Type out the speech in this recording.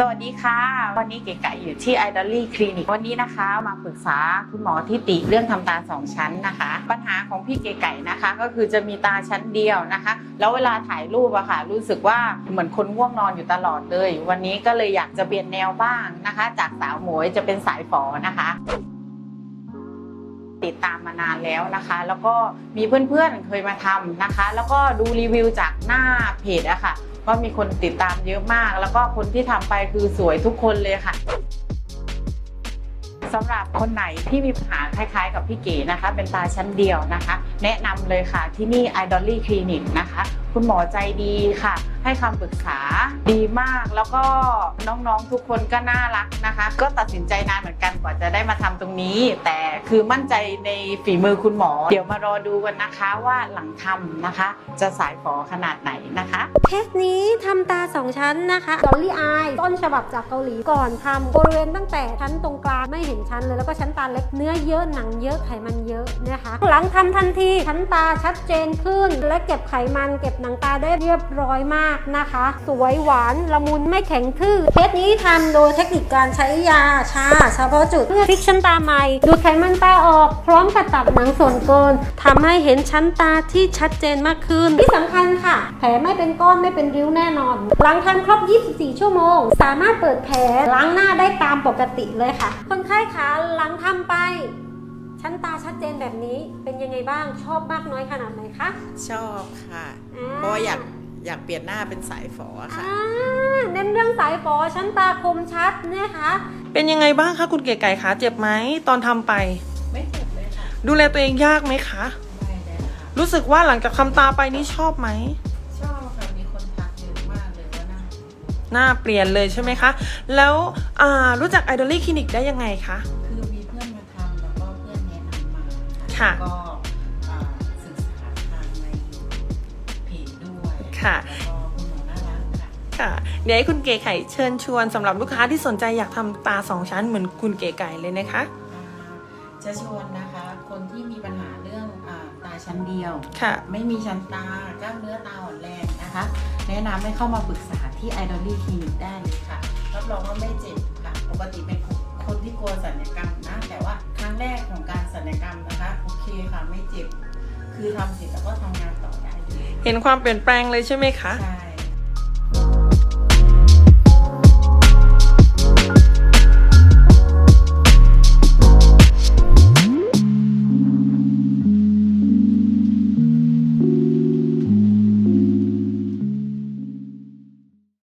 สวัสดีค่ะ วันนี้เก๋ไก่อยู่ที่ i d o l y Clinic วันนี้นะคะมาปรึกษาคุณหมอที่ติเรื่องทำตาสองชั้นนะคะ ปัญหาของพี่เก๋ไก่นะคะ ก็คือจะมีตาชั้นเดียวนะคะ แล้วเวลาถ่ายรูปอะค่ะ รู้สึกว่าเหมือนคนง่วงนอนอยู่ตลอดเลย วันนี้ก็เลยอยากจะเปลี่ยนแนวบ้างนะคะ จากสาวหมวยจะเป็นสายฝอนะคะ ติดตามมานานแล้วนะคะ แล้วก็มีเพื่อนๆเคยมาทำนะคะ แล้วก็ดูรีวิวจากหน้าเพจอะค่ะก็มีคนติดตามเยอะมาก แล้วก็คนที่ทำไปคือสวยทุกคนเลยค่ะสำหรับคนไหนที่มีปัญหาคล้ายๆ กับพี่เก๋นะคะ เป็นตาชั้นเดียวนะคะ แนะนำเลยค่ะที่นี่ i d o l y Clinic นะคะ คุณหมอใจดีค่ะ ให้คำปรึกษาดีมาก แล้วก็น้องๆทุกคนก็น่ารักนะคะ ก็ตัดสินใจนานเหมือนกันกว่าจะได้มาทำตรงนี้ แต่คือมั่นใจในฝีมือคุณหมอ เดี๋ยวมารอดูกันนะคะว่าหลังทำนะคะ จะสายฝอขนาดไหนนะคะเคสนี้ทำตาสองชั้นนะคะดอลลี่อายต้นฉบับจากเกาหลีก่อนทำบริเวณตั้งแต่ชั้นตรงกลางไม่เห็นชั้นเลยแล้วก็ชั้นตาเล็กเนื้อเยอะหนังเยอะไขมันเยอะนะคะ หลังทำทันทีชั้นตาชัดเจนขึ้นและเก็บไขมันเก็บหนังตาได้เรียบร้อยมากนะคะ สวยหวานละมุนไม่แข็งทื่อเคสนี้ทำโดยเทคนิคการใช้ยาชาเฉพาะจุดเพื่อฟิกชั้นตาใหม่ดูดไขมันตาออกพร้อมกับตัดหนังส่วนเกินทำให้เห็นชั้นตาที่ชัดเจนมากขึ้น ที่สำคัญค่ะ แผลไม่เป็นก้อนไม่เป็นริ้วแน่นอน หลังทำครบ 24 ชั่วโมง สามารถเปิดแผลล้างหน้าได้ตามปกติเลยค่ะ คนไข้ขาหลังทำไปชั้นตาชัดเจนแบบนี้เป็นยังไงบ้างชอบมากน้อยขนาดไหนคะ ชอบค่ะอ่เพราะ ว่าอยากอยากเปลี่ยนหน้าเป็นสายฝอค่ะ อ่าเน้นเรื่องสายฝอชั้นตาคมชัดนะคะเป็นยังไงบ้างคะคุณเก๋ไก่คะเจ็บไหมตอนทำไป ไม่เจ็บเลยค่ะดูแลตัวเองยากไหมคะ ไม่เลยค่ะรู้สึกว่าหลังจากทำตาไปนี่ชอบไหม ชอบค่ะมีคนทักเยอะมากเลยว่าน่าหน้าเปลี่ยนเลยใช่ไหมคะ แล้วอ่ารู้จักไอดอลลี่คลินิกได้ยังไงคะ คือมีเพื่อนมาทำแล้วก็เพื่อนแนะนำมาค่ะแล้วก็ ค่ะแล้วก็คุณหมอน่ารักค่ะค่ะเดี๋ยวให้คุณเก๋ไก่เชิญชวนสำหรับลูกค้าที่สนใจอยากทำตาสองชั้นเหมือนคุณเก๋ไก่เลยนะคะอ่าจะชวนนะคะ คนที่มีปัญหาเรื่องอาตาชั้นเดียว ค่ะ ไม่มีชั้นตากล้ามเนื้อตาอ่อนแรงนะคะ แนะนำให้เข้ามาปรึกษาที่ i d o l y Clinic ได้เลยค่ะ รับรองว่าไม่เจ็บค่ะ ปกติเป็นคนที่กลัวศัลยกรรมนะ แต่ว่าครั้งแรกของการศัลยกรรมนะคะ โอเคค่ะไม่เจ็บ คือทำเสร็จแล้วก็ทำงานต่อได้เลยเห็นความเปลี่ยนแปลงเลยใช่ไหมคะ ใช่